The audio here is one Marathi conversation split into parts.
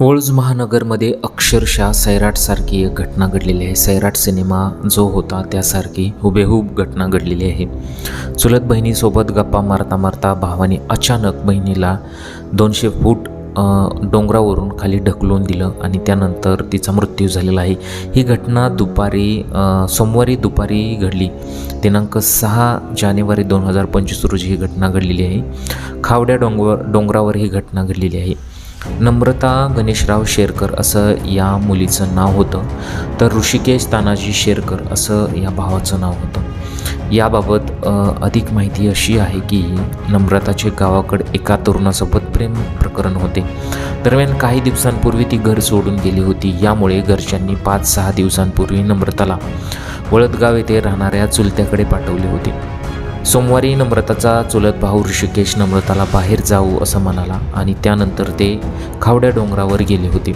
वळूज महानगरमध्ये अक्षरशः सैराटसारखी एक घटना घडलेली आहे. सैराट सिनेमा जो होता त्यासारखी हुबेहूब घटना घडलेली आहे. चुलत बहिणीसोबत गप्पा मारता मारता भावाने अचानक बहिणीला दोनशे फूट डोंगरावरून खाली ढकलून दिलं आणि त्यानंतर तिचा मृत्यू झालेला आहे. ही घटना दुपारी सोमवारी दुपारी घडली. दिनांक सहा जानेवारी दोन हजार पंचवीस रोजी ही घटना घडलेली आहे. खावड्या डोंगर डोंगरावर ही घटना घडलेली आहे. नम्रता गणेशराव शेरकर असं या मुलीचं नाव होतं. तर ऋषिकेश तानाजी शेरकर असं या भावाचं नाव होतं. याबाबत अधिक माहिती अशी आहे की नम्रताचे गावाकडे एका तरुणासोबत प्रेम प्रकरण होते. दरम्यान काही दिवसांपूर्वी ती घर सोडून गेली होती. यामुळे घरच्यांनी पाच सहा दिवसांपूर्वी नम्रताला वळदगाव येथे राहणाऱ्या चुलत्याकडे पाठवले होते. सोमवारी नम्रताचा चुलत भाऊ ऋषिकेश नम्रताला बाहेर जाऊ असं म्हणाला आणि त्यानंतर ते खावड्या डोंगरावर गेले होते.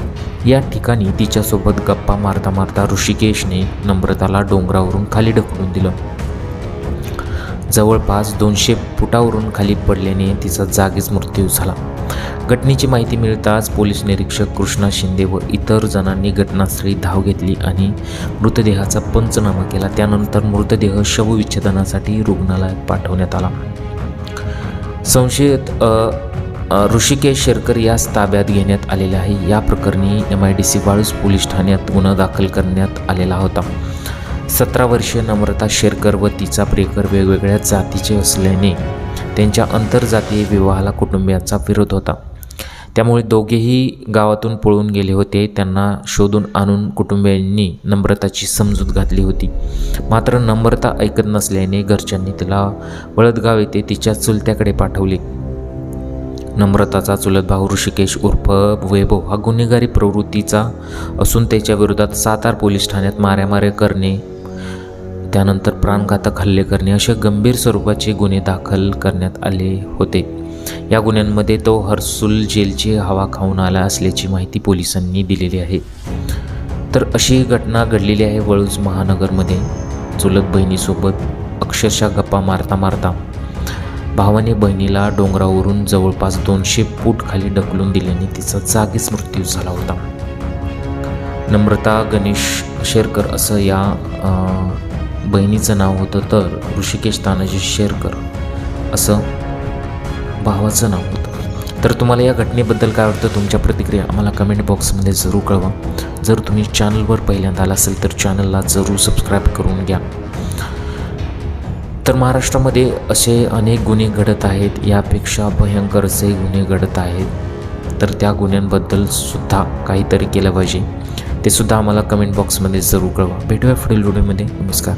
या ठिकाणी तिच्यासोबत गप्पा मारता मारता ऋषिकेशने नम्रताला डोंगरावरून खाली ढकलून दिलं. जवळपास दोनशे फुटावरून खाली पडल्याने तिचा जागीच मृत्यू झाला. घटनेची माहिती मिळताच पोलीस निरीक्षक कृष्णा शिंदे व इतर जणांनी घटनास्थळी धाव घेतली आणि मृतदेहाचा पंचनामा केला. त्यानंतर मृतदेह शवविच्छेदनासाठी रुग्णालयात पाठवण्यात आला. संशयित ऋषिकेश शेरकर यास ताब्यात घेण्यात आलेले आहे. या प्रकरणी एम आय डी सी वाळूस पोलीस ठाण्यात गुन्हा दाखल करण्यात आलेला होता. सतरा वर्षीय नम्रता शेरकर व तिचा प्रेकर वेगवेगळ्या जातीचे असल्याने त्यांच्या आंतरजातीय विवाहाला कुटुंबियांचा विरोध होता. त्यामुळे दोघेही गावातून पळून गेले होते. त्यांना शोधून आणून कुटुंबियांनी नम्रताची समजूत घातली होती. मात्र नम्रता ऐकत नसल्याने घरच्यांनी तिला वळदगाव येथे तिच्या चुलत्याकडे पाठवले. नम्रताचा चुलत भाऊ ऋषिकेश उर्फ वैभव हा गुन्हेगारी प्रवृत्तीचा असून त्याच्या विरोधात सातार पोलीस ठाण्यात माऱ्यामाऱ्या करणे त्यानंतर प्राणघातक हल्ले करणे असे गंभीर स्वरूपाचे गुन्हे दाखल करण्यात आले होते. या गुन्ह्यांमध्ये तो हर्सुल जेलची हवा खाऊन आला असल्याची माहिती पोलिसांनी दिलेली आहे. तर अशी घटना घडलेली आहे वळूज महानगरमध्ये. चुलत बहिणीसोबत अक्षरशः गप्पा मारता मारता भावाने बहिणीला डोंगरावरून जवळपास दोनशे फूट खाली ढकलून दिल्याने तिचा जागीच मृत्यू झाला होता. नम्रता गणेश शेरकर असं या बहिणीचं नाव होतं तर ऋषिकेश तानाजी शेरकर असं भावाचं नाव होतं. तर तुम्हाला या घटनेबद्दल काय वाटतं? तुमच्या प्रतिक्रिया आम्हाला कमेंट बॉक्समध्ये जरूर कळवा. जर तुम्ही चॅनलवर पहिल्यांदा आला असेल तर चॅनलला जरूर सबस्क्राईब करून घ्या. तर महाराष्ट्रामध्ये असे अनेक गुन्हे घडत आहेत. यापेक्षा भयंकर असे गुन्हे घडत आहेत. तर त्या गुन्ह्यांबद्दल सुद्धा काहीतरी केलं पाहिजे. ते सुद्धा आम्हाला कमेंट बॉक्समध्ये जरूर कळवा. भेटूया पुढील व्हिडिओमध्ये नमस्कार.